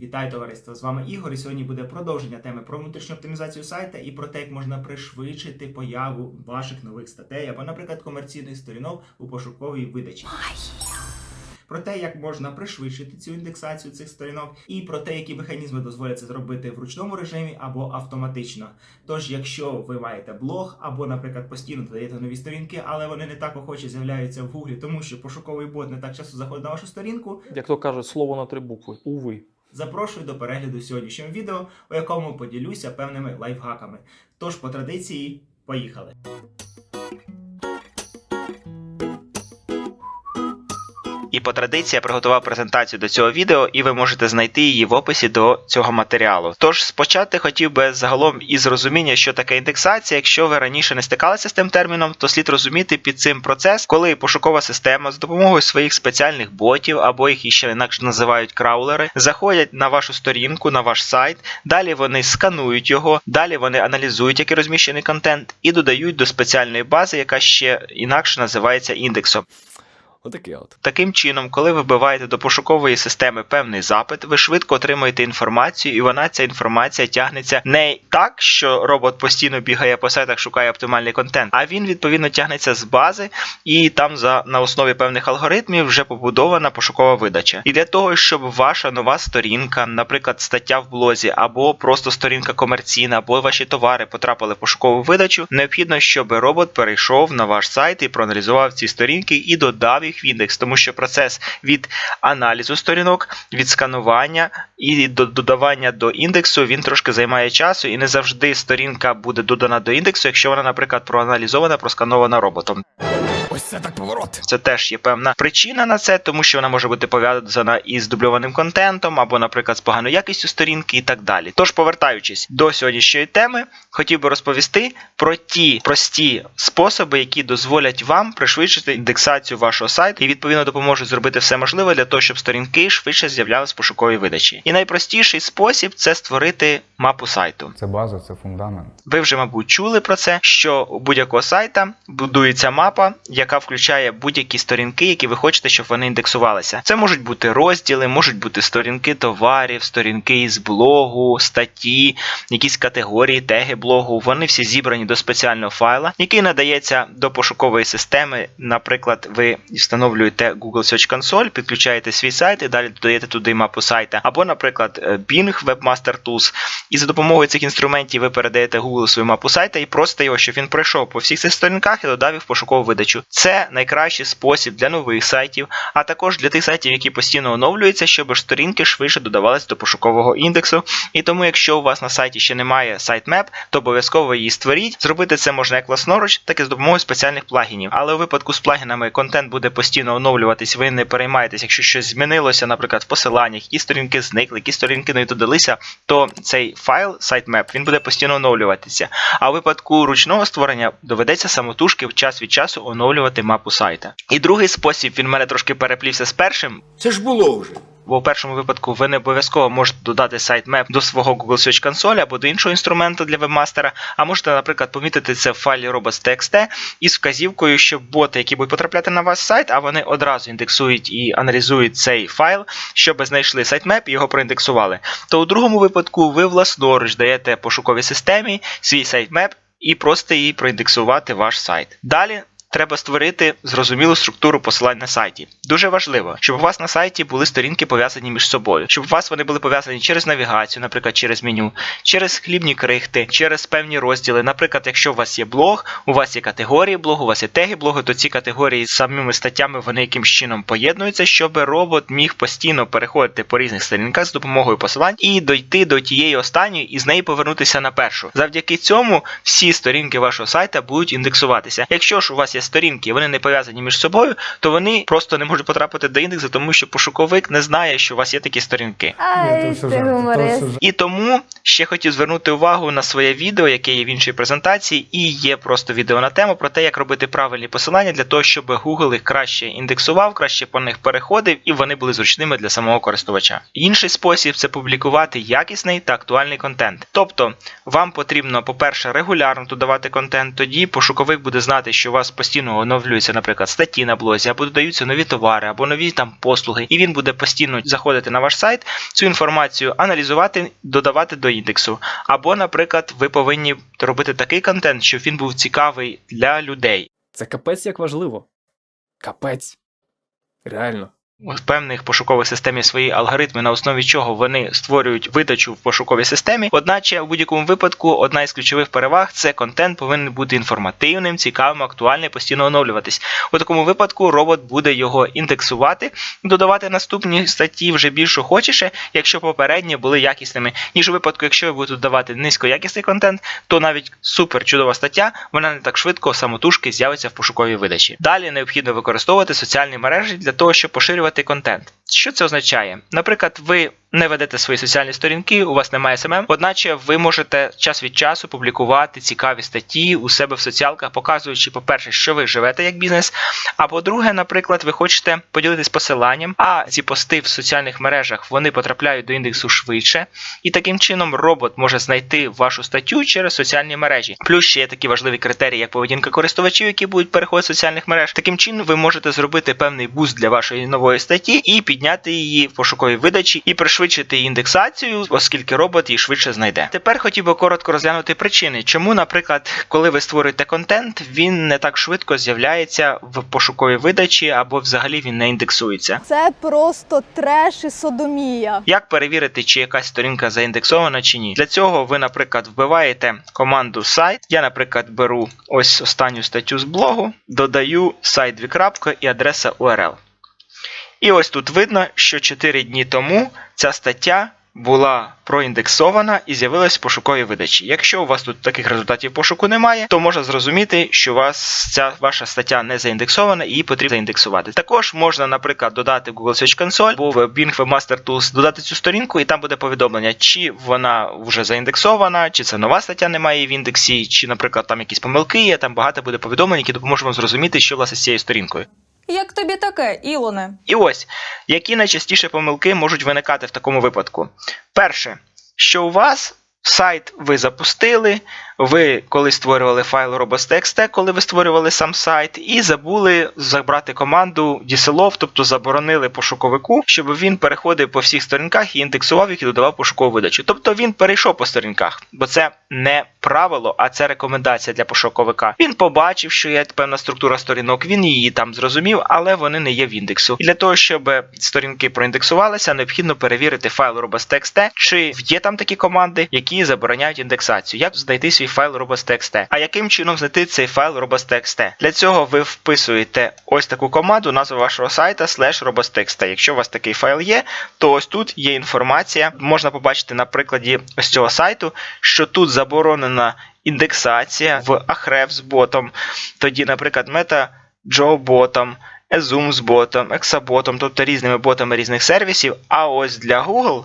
Вітаю товариство! З вами Ігор. І сьогодні буде продовження теми про внутрішню оптимізацію сайта і про те, як можна пришвидшити появу ваших нових статей або, наприклад, комерційних сторінок у пошуковій видачі. Про те, як можна пришвидшити цю індексацію цих сторінок, і про те, які механізми дозволять це зробити в ручному режимі або автоматично. Тож, якщо ви маєте блог, або, наприклад, постійно додаєте нові сторінки, але вони не так охоче з'являються в гуглі, тому що пошуковий бот не так часто заходить на вашу сторінку, Як то кажуть, слово на три букви. Уви. Запрошую до перегляду сьогоднішнього відео, у якому поділюся певними лайфхаками. Тож, по традиції, поїхали. І по традиції я приготував презентацію до цього відео, і ви можете знайти її в описі до цього матеріалу. Тож спочатку хотів би загалом із розуміння, що таке індексація. Якщо ви раніше не стикалися з тим терміном, то слід розуміти під цим процес, коли пошукова система з допомогою своїх спеціальних ботів або їх іще інакше називають краулери, заходять на вашу сторінку, на ваш сайт. Далі вони сканують його, далі вони аналізують, який розміщений контент, і додають до спеціальної бази, яка ще інакше називається індексом. Отаке от. Таким чином, коли ви вбиваєте до пошукової системи певний запит, ви швидко отримуєте інформацію, і вона ця інформація тягнеться не так, що робот постійно бігає по сайтах, шукає оптимальний контент, а він відповідно тягнеться з бази, і там за на основі певних алгоритмів вже побудована пошукова видача. І для того, щоб ваша нова сторінка, наприклад, стаття в блозі, або просто сторінка комерційна, або ваші товари потрапили в пошукову видачу, необхідно, щоб робот перейшов на ваш сайт і проаналізував ці сторінки і додав їх в індекс, тому що процес від аналізу сторінок, від сканування і до додавання до індексу він трошки займає часу, і не завжди сторінка буде додана до індексу, якщо вона, наприклад, проаналізована, просканована роботом. Ось це так поворот. Це теж є певна причина на це, тому що вона може бути пов'язана із дубльованим контентом, або, наприклад, з поганою якістю сторінки і так далі. Тож, повертаючись до сьогоднішньої теми, хотів би розповісти про ті прості способи, які дозволять вам пришвидшити індексацію вашого сайту і відповідно допоможуть зробити все можливе для того, щоб сторінки швидше з'являлись в пошуковій видачі. І найпростіший спосіб це створити мапу сайту. Це база, це фундамент. Ви вже, мабуть, чули про це, що у будь-якого сайта будується мапа, яка включає будь-які сторінки, які ви хочете, щоб вони індексувалися. Це можуть бути розділи, можуть бути сторінки товарів, сторінки із блогу, статті, якісь категорії, теги блогу. Вони всі зібрані до спеціального файла, який надається до пошукової системи. Наприклад, ви встановлюєте Google Search Console, підключаєте свій сайт і далі додаєте туди мапу сайта. Або, наприклад, е, Bing Webmaster Tools. І за допомогою цих інструментів ви передаєте Google свою мапу сайта і просите його, щоб він пройшов по всіх цих сторінках і додав їх в пошукову видачу. Це найкращий спосіб для нових сайтів, а також для тих сайтів, які постійно оновлюються, щоб сторінки швидше додавалися до пошукового індексу. І тому, якщо у вас на сайті ще немає сайтмеп, то обов'язково її створіть. Зробити це можна як власноруч, так і з допомогою спеціальних плагінів. Але у випадку з плагінами контент буде постійно оновлюватись, ви не переймаєтесь, якщо щось змінилося, наприклад, в посиланнях, які сторінки зникли, які сторінки не додалися, то цей файл сайтмеп він буде постійно оновлюватися. А у випадку ручного створення доведеться самотужки час від часу оновлювати мапу сайта. І другий спосіб він в мене трошки переплівся з першим. Це ж було вже. Бо у першому випадку ви не обов'язково можете додати сайтмеп до свого Google Search Console або до іншого інструменту для вебмастера, а можете, наприклад, помітити це в файлі robots.txt із вказівкою, щоб боти, які будуть потрапляти на ваш сайт, а вони одразу індексують і аналізують цей файл, щоб знайшли сайтмеп і його проіндексували. То у другому випадку ви власноруч даєте пошуковій системі свій сайтмеп і просто її проіндексувати ваш сайт. Далі. Треба створити зрозумілу структуру посилань на сайті. Дуже важливо, щоб у вас на сайті були сторінки пов'язані між собою, щоб у вас вони були пов'язані через навігацію, наприклад, через меню, через хлібні крихти, через певні розділи. Наприклад, якщо у вас є блог, у вас є категорії блогу, у вас є теги блогу, то ці категорії з самими статтями вони якимсь чином поєднуються, щоб робот міг постійно переходити по різних сторінках з допомогою посилань і дойти до тієї останньої і з неї повернутися на першу. Завдяки цьому всі сторінки вашого сайта будуть індексуватися. Якщо ж у вас є сторінки, і вони не пов'язані між собою, то вони просто не можуть потрапити до індексу, тому що пошуковик не знає, що у вас є такі сторінки. Ай, ти гуморист. І тому ще хотів звернути увагу на своє відео, яке є в іншій презентації, і є просто відео на тему про те, як робити правильні посилання для того, щоб Google їх краще індексував, краще по них переходив, і вони були зручними для самого користувача. Інший спосіб це публікувати якісний та актуальний контент. Тобто, вам потрібно, по-перше, регулярно додавати контент, тоді пошуковик буде знати, що у вас постійно постійно оновлюються, наприклад, статті на блозі, або додаються нові товари, або нові там послуги, і він буде постійно заходити на ваш сайт, цю інформацію аналізувати, додавати до індексу. Або, наприклад, ви повинні робити такий контент, щоб він був цікавий для людей. Це капець як важливо. Капець. Реально. В певних пошукових систем є свої алгоритми, на основі чого вони створюють видачу в пошуковій системі. Одначе, в будь-якому випадку, одна із ключових переваг це контент повинен бути інформативним, цікавим, актуальним, постійно оновлюватись. У такому випадку робот буде його індексувати, додавати наступні статті вже більш охочіше, якщо попередні були якісними. Ніж у випадку, якщо ви будете додавати низькоякісний контент, то навіть супер чудова стаття, вона не так швидко самотужки з'явиться в пошуковій видачі. Далі необхідно використовувати соціальні мережі для того, щоб поширювати контент. Що це означає? Наприклад, ви не ведете свої соціальні сторінки, у вас немає СММ, одначе ви можете час від часу публікувати цікаві статті у себе в соціалках, показуючи, по-перше, що ви живете як бізнес. А по-друге, наприклад, ви хочете поділитись посиланням, а ці пости в соціальних мережах вони потрапляють до індексу швидше, і таким чином робот може знайти вашу статтю через соціальні мережі. Плюс ще є такі важливі критерії, як поведінка користувачів, які будуть переходити з соціальних мереж. Таким чином, ви можете зробити певний буст для вашої нової статті і підняти її в пошуковій видачі і пришвидшити індексацію, оскільки робот її швидше знайде. Тепер хотів би коротко розглянути причини, чому, наприклад, коли ви створюєте контент, він не так швидко з'являється в пошуковій видачі або взагалі він не індексується. Це просто треш і содомія. Як перевірити, чи якась сторінка заіндексована чи ні? Для цього ви, наприклад, вбиваєте команду сайт. Я, наприклад, беру ось останню статтю з блогу, додаю сайт дві крапки і адреса URL. І ось тут видно, що 4 дні тому ця стаття була проіндексована і з'явилась в пошуковій видачі. Якщо у вас тут таких результатів пошуку немає, то можна зрозуміти, що у вас ця ваша стаття не заіндексована і її потрібно заіндексувати. Також можна, наприклад, додати в Google Search Console або в Bing Webmaster Tools, додати цю сторінку, і там буде повідомлення, чи вона вже заіндексована, чи це нова стаття немає в індексі, чи, наприклад, там якісь помилки є. Там багато буде повідомлень, які допоможуть вам зрозуміти, що власне з цією сторінкою. Як тобі таке, Ілоне? І ось, які найчастіше помилки можуть виникати в такому випадку. Перше, що у вас сайт ви запустили, ви коли створювали файл robots.txt, коли ви створювали сам сайт, і забули забрати команду DSLOV, тобто заборонили пошуковику, щоб він переходив по всіх сторінках і індексував їх і додавав пошукову видачу. Тобто він перейшов по сторінках, бо це не правило, а це рекомендація для пошуковика. Він побачив, що є певна структура сторінок, він її там зрозумів, але вони не є в індексу. І для того, щоб сторінки проіндексувалися, необхідно перевірити файл robots.txt, чи є там такі команди, які забороняють індексацію. Як знайти свій файл robots.txt? А яким чином знайти цей файл robots.txt? Для цього ви вписуєте ось таку команду, назву вашого сайта slash robots.txt. Якщо у вас такий файл є, то ось тут є інформація. Можна побачити на прикладі ось цього сайту, що тут заборонена індексація в Ahrefs ботом. Тоді, наприклад, мета ботом, Zoom з ботом, Exaботом, тобто різними ботами різних сервісів. А ось для Google.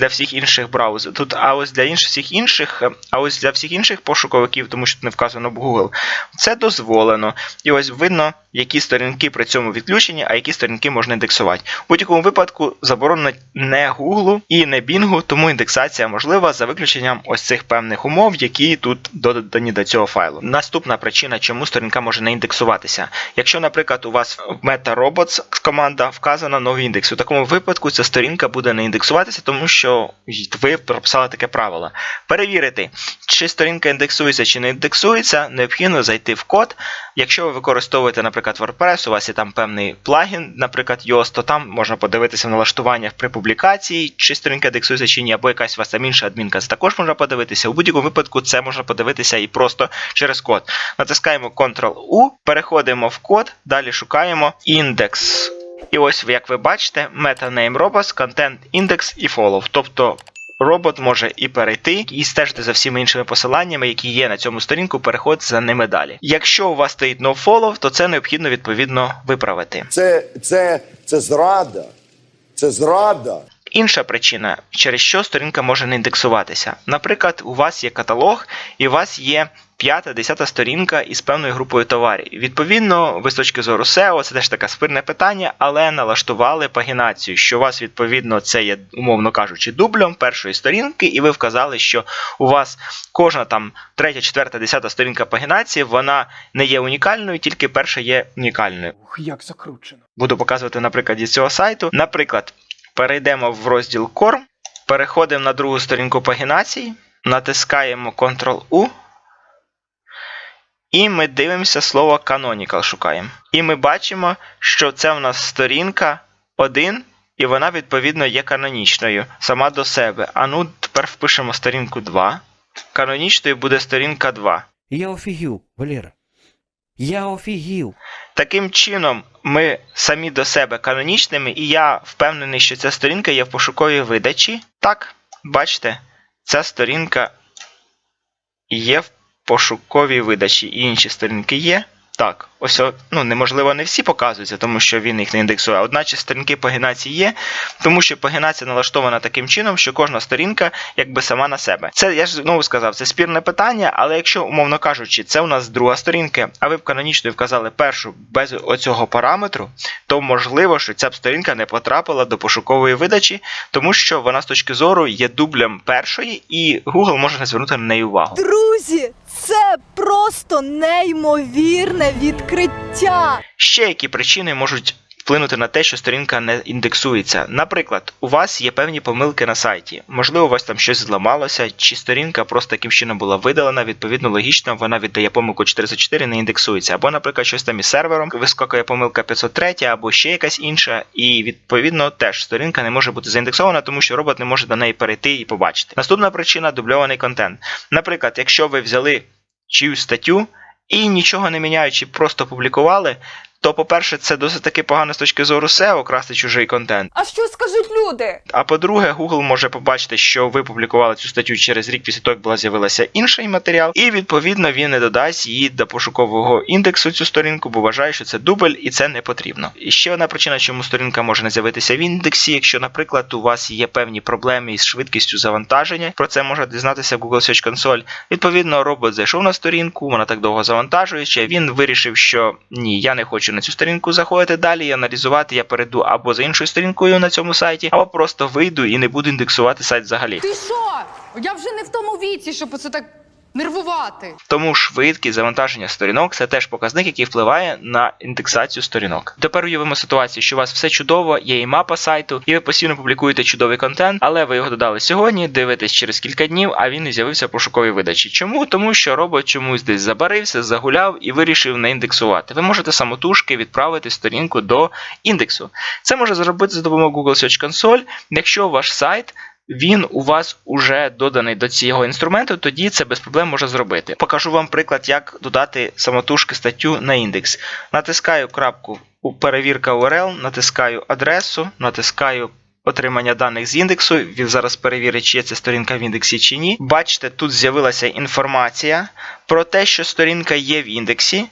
Для всіх інших браузерів. Тут, а ось для інших всіх інших, е, а ось для всіх інших пошуковиків, тому що тут не вказано в Google, це дозволено. І ось видно, які сторінки при цьому відключені, а які сторінки можна індексувати. У будь-якому випадку заборонено не Google і не Bing, тому індексація можлива за виключенням ось цих певних умов, які тут додані до цього файлу. Наступна причина, чому сторінка може не індексуватися. Якщо, наприклад, у вас в Meta Robots команда вказана новий індекс, у такому випадку ця сторінка буде не індексуватися, тому що ви прописали таке правило. Перевірити, чи сторінка індексується чи не індексується, необхідно зайти в код. Якщо ви використовуєте, наприклад, WordPress, у вас є там певний плагін, наприклад, Yoast, то там можна подивитися в налаштуваннях при публікації, чи сторінка індексується чи ні, або якась у вас там інша адмінка. Це також можна подивитися. У будь-якому випадку це можна подивитися і просто через код. Натискаємо Ctrl-U, переходимо в код, далі шукаємо індекс. І ось, як ви бачите, meta name robots, content index і follow. Тобто робот може і перейти, і стежити за всіма іншими посиланнями, які є на цьому сторінку, переходити за ними далі. Якщо у вас стоїть nofollow, то це необхідно відповідно виправити. Це, це, це зрада. Це зрада. Інша причина, через що сторінка може не індексуватися. Наприклад, у вас є каталог, і у вас є п'ята, десята сторінка із певною групою товарів. Відповідно, ви з точки зору SEO, це теж таке спирне питання, але налаштували пагінацію, що у вас відповідно це є, умовно кажучи, дублем першої сторінки, і ви вказали, що у вас кожна там третя, четверта, десята сторінка пагінації, вона не є унікальною, тільки перша є унікальною. Ух, як закручено. Буду показувати на прикладі цього сайту. Наприклад, перейдемо в розділ Core, переходимо на другу сторінку пагінації, натискаємо Ctrl-U. І ми дивимося слово Canonical шукаємо. І ми бачимо, що це в нас сторінка 1, і вона, відповідно, є канонічною сама до себе. А ну, тепер впишемо сторінку 2. Канонічною буде сторінка 2. Я офігів, Валера. Я офігів. Таким чином, ми самі до себе канонічними, і я впевнений, що ця сторінка є в пошуковій видачі. Так, бачите, ця сторінка є в пошуковій видачі, і інші сторінки є. Так, ось ну, неможливо не всі показуються, тому що він їх не індексує. Одначе сторінки пагінації є, тому що пагінація налаштована таким чином, що кожна сторінка якби сама на себе. Це я ж знову сказав, це спірне питання, але якщо, умовно кажучи, це у нас друга сторінка, а ви б канонічною вказали першу без оцього параметру, то можливо, що ця б сторінка не потрапила до пошукової видачі, тому що вона з точки зору є дублем першої, і Google може не звернути на неї увагу. Друзі, це просто неймовірне відкриття. Ще які причини можуть вплинути на те, що сторінка не індексується. Наприклад, у вас є певні помилки на сайті. Можливо, у вас там щось зламалося, чи сторінка просто таким чином була видалена, відповідно, логічно, вона віддає помилку 404, не індексується. Або, наприклад, щось там із сервером, вискакує помилка 503, або ще якась інша, і відповідно теж сторінка не може бути заіндексована, тому що робот не може до неї перейти і побачити. Наступна причина дубльований контент. Наприклад, якщо ви взяли чиюсь статтю і нічого не міняючи, просто публікували, то, по-перше, це досить таки погано з точки зору SEO красти чужий контент. А що скажуть люди? А по-друге, Google може побачити, що ви публікували цю статтю через рік після того, як була з'явилася інший матеріал, і відповідно він не додасть її до пошукового індексу цю сторінку, бо вважає, що це дубль і це не потрібно. І ще одна причина, чому сторінка може не з'явитися в індексі, якщо, наприклад, у вас є певні проблеми із швидкістю завантаження. Про це можна дізнатися Google Search Console. Відповідно, робот зайшов на сторінку, вона так довго завантажується. Він вирішив, що ні, я не хочу на цю сторінку заходити далі і аналізувати. Я перейду або за іншою сторінкою на цьому сайті, або просто вийду і не буду індексувати сайт взагалі. Ти що? Я вже не в тому віці, щоб це так нервувати. Тому швидкість завантаження сторінок це теж показник, який впливає на індексацію сторінок. Тепер уявимо ситуацію, що у вас все чудово, є і мапа сайту, і ви постійно публікуєте чудовий контент, але ви його додали сьогодні, дивитесь через кілька днів, а він не з'явився в пошуковій видачі. Чому? Тому що робот чомусь десь забарився, загуляв і вирішив не індексувати. Ви можете самотужки відправити сторінку до індексу. Це може зробити за допомогою Google Search Console, якщо ваш сайт він у вас уже доданий до цього інструменту, тоді це без проблем може зробити. Покажу вам приклад, як додати самотужки статтю на індекс. Натискаю крапку у перевірка URL, натискаю адресу, натискаю. Отримання даних з індексу, він зараз перевірить, чи є ця сторінка в індексі чи ні. Бачите, тут з'явилася інформація про те, що сторінка є в індексі,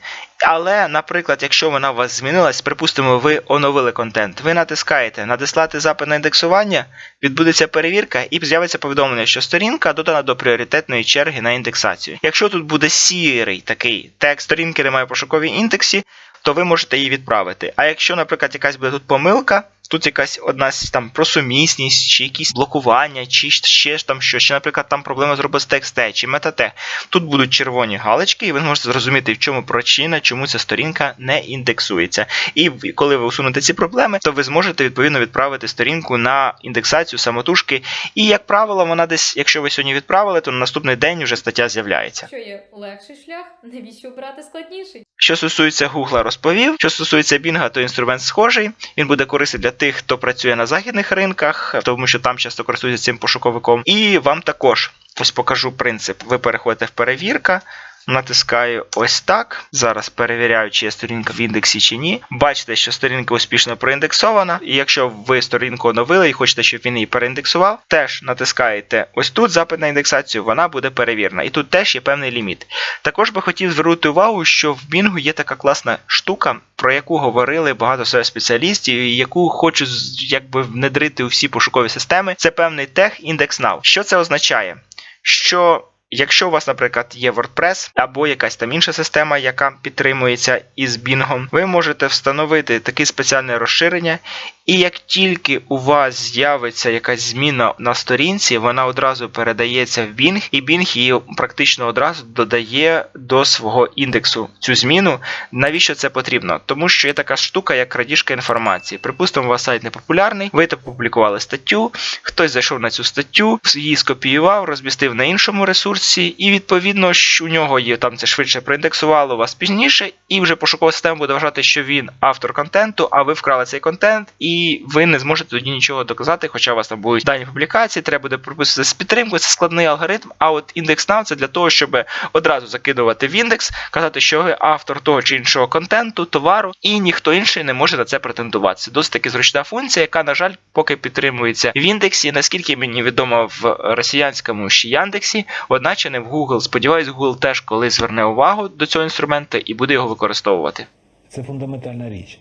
але, наприклад, якщо вона у вас змінилась, припустимо, ви оновили контент, ви натискаєте надіслати запит на індексування, відбудеться перевірка і з'явиться повідомлення, що сторінка додана до пріоритетної черги на індексацію. Якщо тут буде сірий такий текст сторінки немає в пошуковій індексі, то ви можете її відправити. А якщо, наприклад, якась буде тут помилка, тут якась одна там про сумісність, чи якісь блокування, чи ще ж там що, чи, наприклад, там проблема з robots.txt, чи метате, тут будуть червоні галочки, і ви можете зрозуміти, в чому причина, чому ця сторінка не індексується. І коли ви усунете ці проблеми, то ви зможете відповідно відправити сторінку на індексацію самотужки. І, як правило, вона десь, якщо ви сьогодні відправили, то на наступний день вже стаття з'являється. Що є легший шлях, навіщо обрати складніший? Що стосується Гугла, розповів. Що стосується Бінга, то інструмент схожий. Він буде корисний для тих, хто працює на західних ринках, тому що там часто користуються цим пошуковиком. І вам також ось покажу принцип. Ви переходите в перевірка. Натискаю ось так. Зараз перевіряю, чи є сторінка в індексі чи ні. Бачите, що сторінка успішно проіндексована. І якщо ви сторінку оновили і хочете, щоб він її переіндексував, теж натискаєте ось тут запит на індексацію, вона буде перевірена. І тут теж є певний ліміт. Також би хотів звернути увагу, що в Бінгу є така класна штука, про яку говорили багато серед спеціалістів, і яку хочу якби внедрити у всі пошукові системи. Це певний тег Index Now. Що це означає? Що Якщо у вас, наприклад, є WordPress або якась там інша система, яка підтримується із Bing, ви можете встановити таке спеціальне розширення, і як тільки у вас з'явиться якась зміна на сторінці, вона одразу передається в Bing, і Bing її практично одразу додає до свого індексу цю зміну. Навіщо це потрібно? Тому що є така штука, як крадіжка інформації. Припустимо, у вас сайт не популярний, ви опублікували статтю, хтось зайшов на цю статтю, її скопіював, розмістив на іншому ресурсі, і відповідно що у нього є там це швидше проіндексувало вас пізніше, і вже пошукова система буде вважати, що він автор контенту, а ви вкрали цей контент, і ви не зможете тоді нічого доказати, хоча у вас там будуть дані публікації, треба буде прописувати з підтримкою, це складний алгоритм. А от індекс NOW це для того, щоб одразу закидувати в індекс, казати, що ви автор того чи іншого контенту, товару, і ніхто інший не може на це претендувати. Це досить таки зручна функція, яка, на жаль, поки підтримується в індексі. Наскільки мені відомо в росіянському ще Яндексі, одначе не в Google. Сподіваюсь, Google теж колись зверне увагу до цього інструменту і буде його використовувати. Це фундаментальна річ.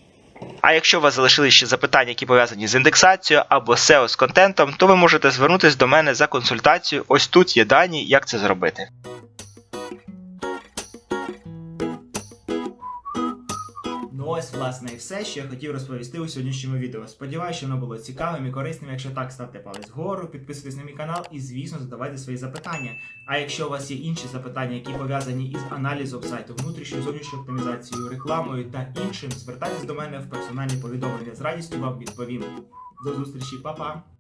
А якщо у вас залишились ще запитання, які пов'язані з індексацією або SEO з контентом, то ви можете звернутися до мене за консультацією. Ось тут є дані, як це зробити. Ось, власне, і все, що я хотів розповісти у сьогоднішньому відео. Сподіваюся, що воно було цікавим і корисним. Якщо так, ставте палець вгору, підписуйтесь на мій канал і, звісно, задавайте свої запитання. А якщо у вас є інші запитання, які пов'язані із аналізом сайту, внутрішньою зовнішньою оптимізацією, рекламою та іншим, звертайтесь до мене в персональні повідомлення. З радістю вам відповім. До зустрічі, па-па!